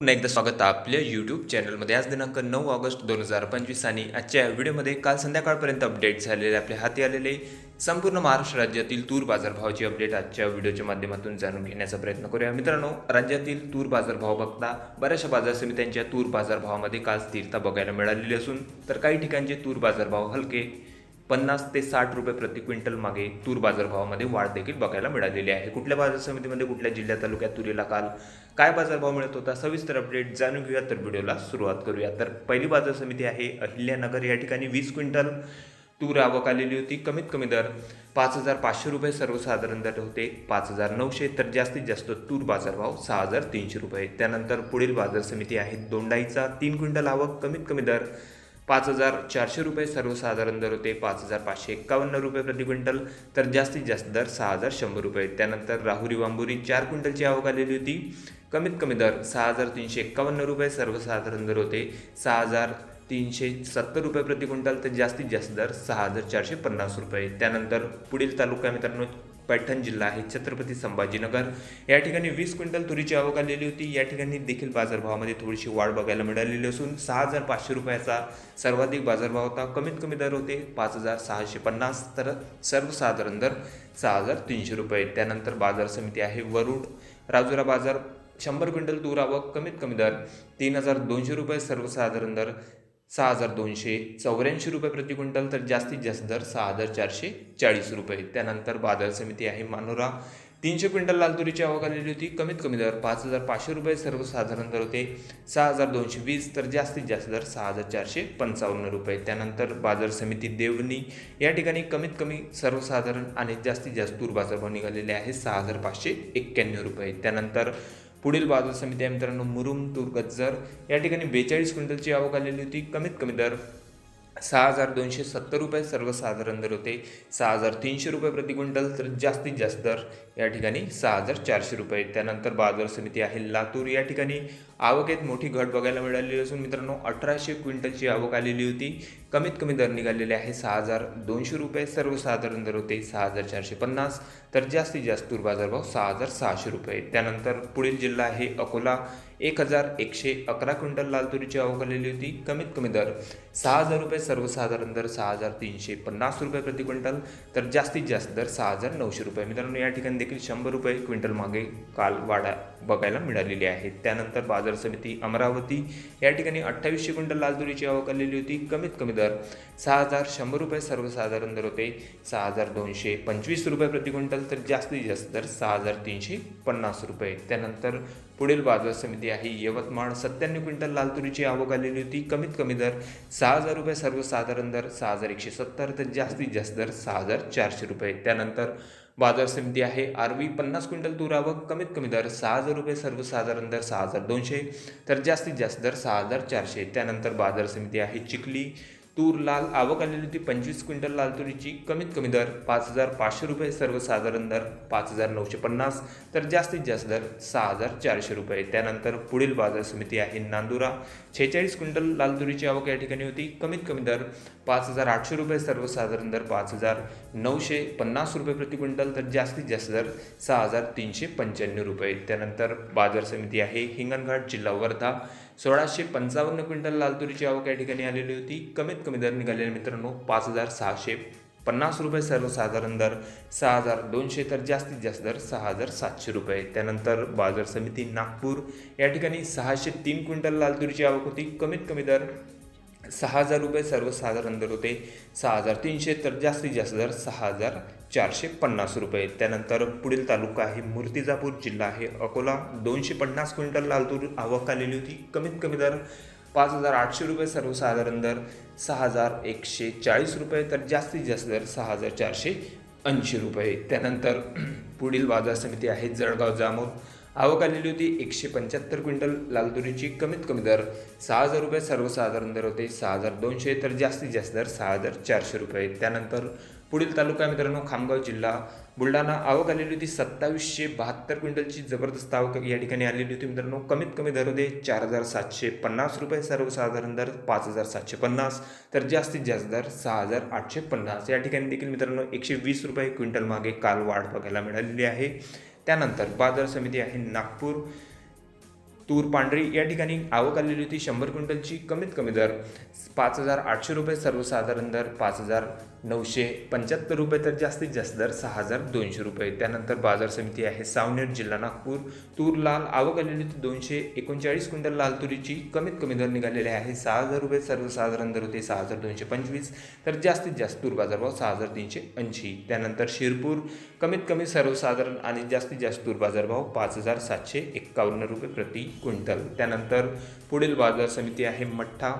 पुन्हा एकदा स्वागत आपल्या यूट्यूब चॅनलमध्ये आज दिनांक नऊ ऑगस्ट दोन हजार पंचवीस आणि आजच्या व्हिडिओमध्ये काल संध्याकाळपर्यंत अपडेट झालेले आपल्या हाती आलेले संपूर्ण महाराष्ट्र राज्यातील तूर बाजारभावाची अपडेट आजच्या व्हिडिओच्या माध्यमातून जाणून घेण्याचा प्रयत्न करूया. मित्रांनो राज्यातील तूर बाजारभाव बघता बऱ्याचशा बाजार समित्यांच्या तूर बाजारभावामध्ये काल स्थिरता बघायला मिळालेली असून तर काही ठिकाणचे तूर बाजारभाव हलके पन्नास ते साठ रुपये प्रति क्विंटल मागे तूर बाजारभावामध्ये वाढ देखील बघायला मिळालेली आहे. कुठल्या बाजार समितीमध्ये कुठल्या जिल्ह्यात तालुक्यात तुरीला काल काय बाजारभाव मिळत होता? सविस्तर अपडेट जाणून घेऊया. तर व्हिडिओला सुरुवात करूया. तर पहिली बाजार समिती आहे अहिल्यानगर. या ठिकाणी वीस क्विंटल तूर आवक आलेली होती. कमीत कमी दर पाच हजार पाचशे रुपये सर्वसाधारण दर होते. पाच हजार नऊशे. तर जास्तीत जास्त तूर बाजारभाव सहा हजार तीनशे रुपये. त्यानंतर पुढील बाजार समिती आहे दोंडाईचा. तीन क्विंटल आवक कमीत कमी दर पाच हजार चारशे रुपये सर्वसाधारण दर होते पाच हजार पाचशे एक्कावन्न रुपये प्रति क्विंटल तर जास्तीत जास्त दर सहा हजार शंभर रुपये. त्यानंतर राहुरी वांबुरी चार क्विंटलची आवक आलेली होती. कमीत कमी दर सहा हजार तीनशे एक्कावन्न रुपये सर्वसाधारण दर होते. सहा हजार तीनशे सत्तर रुपये प्रति क्विंटल तर जास्तीत जास्त दर सहा हजार चारशे पन्नास रुपये. त्यानंतर पुढील तालुका मित्रांनो पैठण जिल्हा आहे. छत्रपती संभाजीनगर. या ठिकाणी वीस क्विंटल तुरीची आवक आलेली होती. या ठिकाणी देखील बाजारभावामध्ये थोडीशी वाढ बघायला मिळालेली असून सहा हजार पाचशे रुपयाचा सर्वाधिक बाजारभाव होता. कमीत कमी दर होते पाच हजार सहाशे पन्नास तर सर्वसाधारण दर सहा हजार तीनशे रुपये. त्यानंतर बाजार समिती आहे वरुड. राजुरा बाजार शंभर क्विंटल तूर आवक कमीत कमी दर तीन हजार दोनशे रुपये सर्वसाधारण दर सहा हजार दोनशे चौऱ्याऐंशी रुपये प्रति क्विंटल तर जास्तीत जास्त दर सहा हजार चारशे चाळीस रुपये. त्यानंतर बाजार समिती आहे मानोरा. तीनशे क्विंटल लाल तुरीची आवक आलेली होती. कमीत कमी दर पाच हजार पाचशे रुपये सर्वसाधारण दर होते सहा हजार दोनशे वीस तर जास्तीत जास्त दर सहा हजार चारशे पंचावन्न रुपये. त्यानंतर बाजार समिती देवणी. या ठिकाणी कमीत कमी सर्वसाधारण आणि जास्तीत जास्त तूर बाजारभाव निघालेले आहे सहा हजार पाचशे एक्क्याण्णव रुपये. त्यानंतर पुढील बाजार समिती आहे. मित्रांनो मुरुम तूर गज्जर. या ठिकाणी बेचाळीस क्विंटलची आवक आलेली होती. कमीत कमी दर सहा हजार दोनशे सत्तर रुपये सर्वसाधारण दर होते. सहा हजार तीनशे रुपये प्रति क्विंटल तर जास्तीत जास्त दर या ठिकाणी सहा हजार चारशे रुपये. त्यानंतर बाजार समिती आहे लातूर. या ठिकाणी आवकेत मोठी घट बघायला मिळालेली असून मित्रांनो अठराशे क्विंटलची आवक आलेली होती. कमीत कमी दर निघालेले आहे सहा हजार दोनशे रुपये सर्वसाधारण दर होते सहा हजार चारशे पन्नास तर जास्तीत जास्त तूर बाजारभाव सहा हजार सहाशे रुपये. त्यानंतर पुढील जिल्हा आहे अकोला एक हजार एकशे अकरा क्विंटल लाल तुरीची आवक आलेली होती कमीत कमी दर सहा हजार रुपये सर्वसाधारण दर सहा हजार तीनशे पन्नास रुपये प्रति क्विंटल तर जास्तीत जास्त दर सहा हजार नऊशे रुपये. मित्रांनो या ठिकाणी देखील शंभर रुपये क्विंटल मागे काल वाढा बघायला मिळालेली आहे. त्यानंतर बाजार समिती अमरावती या ठिकाणी अठ्ठावीसशे क्विंटल लाल तुरीची आवक आलेली होती कमीत कमी दर सहा हजार शंभर रुपये सर्वसाधारण दर होते. सहा हजार दोनशे पंचवीस रुपये प्रति क्विंटल तर जास्तीत जास्त दर सहा हजार तीनशे पन्नास रुपये. त्यानंतर पुढील बाजार समिती आहे यवतमाळ. सत्त्याण्णव क्विंटल लाल तुरीची आवक आलेली होती. कमीत कमी दर सहा हजार रुपये सर्वसाधारण दर सहा हजार एकशे सत्तर तर जास्तीत जास्त दर सहा हजार चारशे रुपये. त्यानंतर बाजार समिती आहे आरवी पन्नास क्विंटल तूर आवक कमीत कमी दर सहा हजार रुपये सर्वसाधारण दर सहा हजार दोनशे तर जास्तीत जास्त दर सहा हजार चारशे. त्यानंतर बाजार समिती आहे चिखली. तूर लाल आवक आलेली होती पंचवीस क्विंटल लाल तुरीची. कमीत कमी दर पाच हजार पाचशे रुपये सर्वसाधारण दर पाच हजार नऊशे पन्नास. तर जास्तीत जास्त दर सहा हजार चारशे रुपये. त्यानंतर पुढील बाजार समिती आहे नांदुरा. छेचाळीस क्विंटल लाल तुरीची आवक या ठिकाणी होती. कमीत कमी दर पाच हजार आठशे रुपये सर्वसाधारण दर पाच हजार नऊशे पन्नास रुपये प्रति क्विंटल. तर जास्तीत जास्त दर सहा हजार तीनशे पंच्याण्णव रुपये. त्यानंतर बाजार समिती आहे हिंगणघाट जिल्हा वर्धा. सोळाशे पंचावन्न क्विंटल लाल तुरीची आवक या ठिकाणी आलेली होती. कमीत कमी दर निघालेले मित्रांनो पाच हजार सहाशे पन्नास रुपये सर्वसाधारण दर सहा हजार दोनशे तर जास्तीत जास्त दर सहा हजार सातशे रुपये. त्यानंतर बाजार समिती नागपूर या ठिकाणी सहाशे तीन क्विंटल लाल तुरीची आवक होती. कमीत कमी दर सहा हजार रुपये सर्वसाधारण दर होते. सहा हजार तीनशे तर जास्तीत जास्त दर सहा हजार चारशे पन्नास रुपये. त्यानंतर पुढील तालुका आहे मूर्तिजापूर जिल्हा आहे अकोला. दोनशे पन्नास क्विंटल लाल तूर आवक आलेली होती. कमीत कमी दर पाच हजार आठशे रुपये सर्वसाधारण दर सहा हजार एकशे चाळीस रुपये तर जास्तीत जास्त दर सहा हजार चारशे ऐंशी रुपये. त्यानंतर पुढील बाजार समिती आहे जळगाव जामोद. आवक आलेली होती एकशे पंच्याहत्तर क्विंटल लाल तुरीची कमीत कमी दर सहा हजार रुपये सर्वसाधारण दर होते सहा हजार दोनशे तर जास्तीत जास्त दर सहा हजार चारशे रुपये. त्यानंतर पुढील तालुका मित्रांनो खामगाव जिल्हा. बुलढाणा आवक आलेली होती सत्तावीसशे बहात्तर क्विंटलची जबरदस्त आवक या ठिकाणी आलेली होती मित्रांनो. कमीत कमी दर होते चार हजार सातशे पन्नास रुपये सर्वसाधारण दर पाच हजार सातशे पन्नास तर जास्तीत जास्त दर सहा हजार आठशे पन्नास. या ठिकाणी देखील मित्रांनो एकशे वीस रुपये क्विंटल मागे काल वाढ बघायला मिळालेली आहे. त्यानंतर बाजार समिती आहे नागपूर तूर पांढरी या ठिकाणी आवक आलेली होती. शंभर क्विंटलची कमीत कमी दर पाच हजार आठशे रुपये सर्वसाधारण दर पाच हजार नऊशे पंच्याहत्तर रुपये तर जास्तीत जास्त दर सहा हजार दोनशे रुपये. त्यानंतर बाजार समिती आहे सावनेर जिल्हा नागपूर. तूर लाल आवक आलेली होती दोनशे एकोणचाळीस क्विंटल. लाल तुरीची कमीत कमी दर निघालेली आहे सहा हजार रुपये सर्वसाधारण दर होते सहा हजार दोनशे पंचवीस. तर जास्तीत जास्त तूर बाजारभाव सहा हजार तीनशे ऐंशी. त्यानंतर शिरपूर कमीत कमी सर्वसाधारण आणि जास्तीत जास्त तूर बाजारभाव पाच हजार सातशे एक्कावन्न रुपये प्रति क्विंटल. त्यानंतर पुढील बाजार समिती आहे मठ्ठा.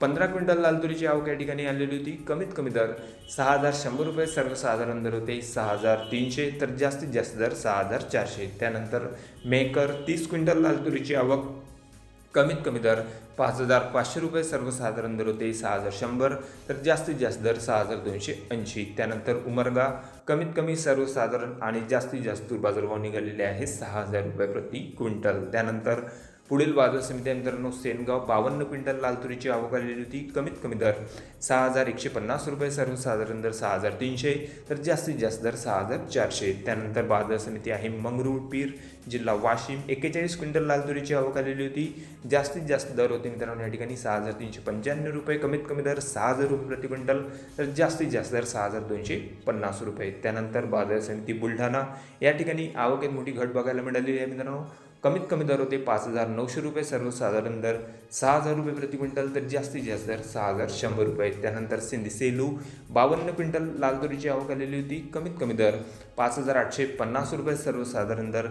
पंधरा क्विंटल लाल तुरीची आवक या ठिकाणी आलेली होती. कमीत कमी दर सहा हजार शंभर रुपये सर्वसाधारण दर होते सहा हजार तीनशे तर जास्तीत जास्त दर सहा हजार चारशे. त्यानंतर मेकर तीस क्विंटल लाल तुरीची आवक कमीत कमी दर पाच हजार पाचशे रुपये सर्वसाधारण दर होते सहा हजार शंभर तर जास्तीत जास्त दर सहा हजार दोनशे ऐंशी. त्यानंतर उमरगा कमीत कमी सर्वसाधारण आणि जास्तीत जास्त बाजारभाव निघालेले आहे सहा हजार रुपये प्रति क्विंटल. त्यानंतर पुढील बाजार समिती मित्रांनो सेनगाव बावन्न क्विंटल लाल तुरीची आवक आलेली होती. कमीत कमी दर सहा हजार एकशे पन्नास रुपये सर्वसाधारण दर सहा हजार तीनशे तर जास्तीत जास्त दर सहा हजार चारशे. त्यानंतर बाजार समिती आहे मंगरूळ पीर जिल्हा वाशिम. एक्केचाळीस क्विंटल लाल तुरीची आवक आलेली होती. जास्तीत जास्त दर होते मित्रांनो या ठिकाणी सहा हजार तीनशे पंच्याण्णव रुपये कमीत कमी दर सहा हजार रुपये प्रति क्विंटल तर जास्तीत जास्त दर सहा हजार दोनशे पन्नास रुपये. त्यानंतर बाजार समिती बुलढाणा. या ठिकाणी आवकेत मोठी घट बघायला मिळालेली आहे मित्रांनो. कमीत कमी दर होते पाच हजार नऊशे रुपये सर्वसाधारण दर सहा हजार रुपये प्रति क्विंटल तर जास्तीत जास्त दर सहा हजार शंभर रुपये. त्यानंतर सिंधी सेलू बावन्न क्विंटल लाल तुरीची आवक आलेली होती. कमीत कमी दर पाच हजार आठशे पन्नास रुपये सर्वसाधारण दर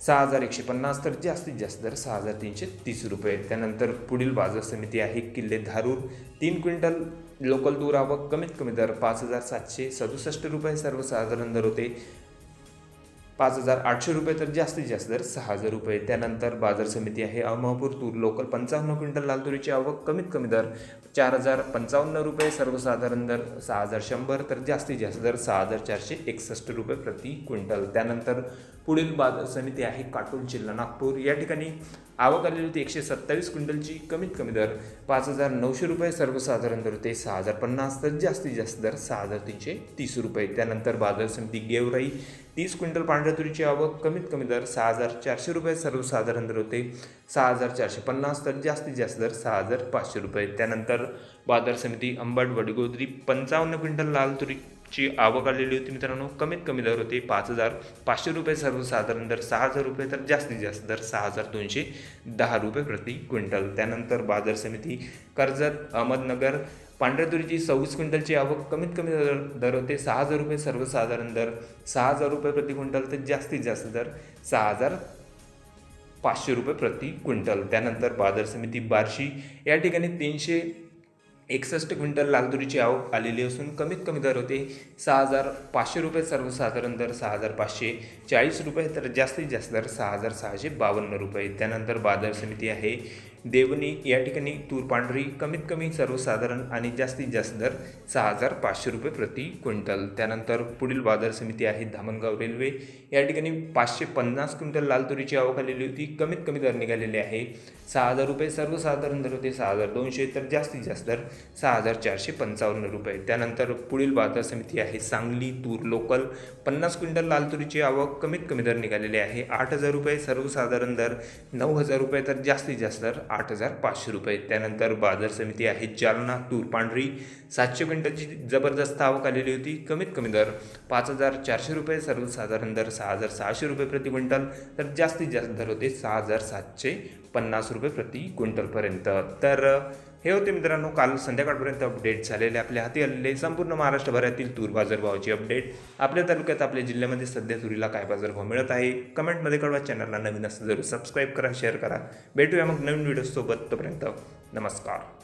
सहा हजार एकशे पन्नास तर जास्तीत जास्त दर सहा हजार तीनशे तीस रुपये. त्यानंतर पुढील बाजार समिती आहे किल्ले धारूर. तीन क्विंटल लोकल दूर आवक कमीत कमी दर पाच हजार सातशे सदुसष्ट रुपये सर्वसाधारण दर होते. पाच हजार आठशे रुपये तर जास्तीत जास्त दर सहा हजार रुपये. त्यानंतर बाजार समिती आहे अहमपूर तूर. लोकल पंचावन्न क्विंटल लाल तुरीची आवक कमीत कमी दर चार हजार पंचावन्न रुपये. सर्वसाधारण दर सहा हजार शंभर. तर जास्तीत जास्त दर सहा हजार चारशे एकसष्ट रुपये प्रति क्विंटल. त्यानंतर पुढील बाजार समिती आहे काटोल जिल्हा नागपूर. या ठिकाणी आवक आलेली होती एकशे सत्तावीस क्विंटलची. कमीत कमी दर पाच हजार नऊशे रुपये. सर्वसाधारण दर होते सहा हजार पन्नास. तर जास्तीत जास्त दर सहा हजार तीनशे तीस रुपये. त्यानंतर बाजार समिती गेवराई तीस क्विंटल पांढऱ्या तुरीची आवक. कमीत कमी दर सहा हजार चारशे रुपये. सर्वसाधारण दर होते सहा हजार चारशे पन्नास. तर जास्तीत जास्त दर सहा हजार पाचशे रुपये. त्यानंतर बाजार समिती अंबड वडगोदरी पंचावन्न क्विंटल लाल तुरी ची आवक आलेली होती मित्रांनो. कमीत कमी दर होते पाच हजार. पाचशे रुपये सर्वसाधारण दर सहा हजार रुपये तर जास्तीत जास्त दर सहा हजार दोनशे दहा रुपये प्रति क्विंटल. त्यानंतर बाजार समिती कर्जत अहमदनगर पांढऱ्या सव्वीस क्विंटलची आवक कमीत कमी दर दर होते सहा हजार रुपये सर्वसाधारण दर सहा हजार रुपये प्रति क्विंटल तर जास्तीत जास्त दर सहा हजार पाचशे रुपये प्रति क्विंटल. त्यानंतर बाजार समिती बार्शी या ठिकाणी तीनशे एकसष्ट क्विंटल लाल तुरीची आवक आलेली असून कमीत कमी दर होते सहा हजार पाचशे रुपये सर्वसाधारण दर सहा हजार पाचशे चाळीस रुपये तर जास्तीत जास्त दर सहा हजार सहाशे बावन्न रुपये. त्यानंतर बाजार समिती आहे. देवणी या ठिकाणी तूर पांढरी कमीत कमी सर्वसाधारण आणि जास्तीत जास्त दर सहा हजार पाचशे रुपये प्रति क्विंटल. त्यानंतर पुढील बाजार समिती आहे धामणगाव रेल्वे. या ठिकाणी पाचशे पन्नास क्विंटल लाल तुरीची आवक आलेली होती. कमीत कमी दर निघालेले आहे सहा हजार रुपये. सर्वसाधारण दर होते सहा हजार दोनशे. तर जास्तीत जास्त दर सहा हजार चारशे पंचावन्न रुपये. त्यानंतर पुढील बाजार समिती आहे सांगली तूर लोकल. पन्नास क्विंटल लाल तुरीची आवक कमीत कमी दर निघालेली आहे आठ हजार रुपये. सर्वसाधारण दर नऊ हजार रुपये. तर जास्तीत जास्त दर आठ हजार पाचशे रुपये. त्यानंतर बाजार समिती आहे जालना तूर पांढरी. सातशे क्विंटलची जबरदस्त आवक आलेली होती. कमीत कमी दर पाच हजार चारशे रुपये सर्वसाधारण दर सहा हजार सहाशे रुपये प्रति क्विंटल. तर जास्तीत जास्त दर होते सहा हजार सातशे पन्नास रुपये प्रति क्विंटलपर्यंत. तर हे होते मित्रांनो काल संध्याकाळपर्यंत अपडेट झालेले आपल्या हाती आलेले संपूर्ण महाराष्ट्रभरातील तूर बाजारभावाची अपडेट आपल्या तालुक्यात आपल्या जिल्ह्यामध्ये सध्या तुरीला काय बाजारभाव मिळत आहे? कमेंटमध्ये कळवा. चॅनलला नवीन असं जरूर सबस्क्राईब करा शेअर करा. भेटूया मग नवीन व्हिडिओसोबत तोपर्यंत नमस्कार.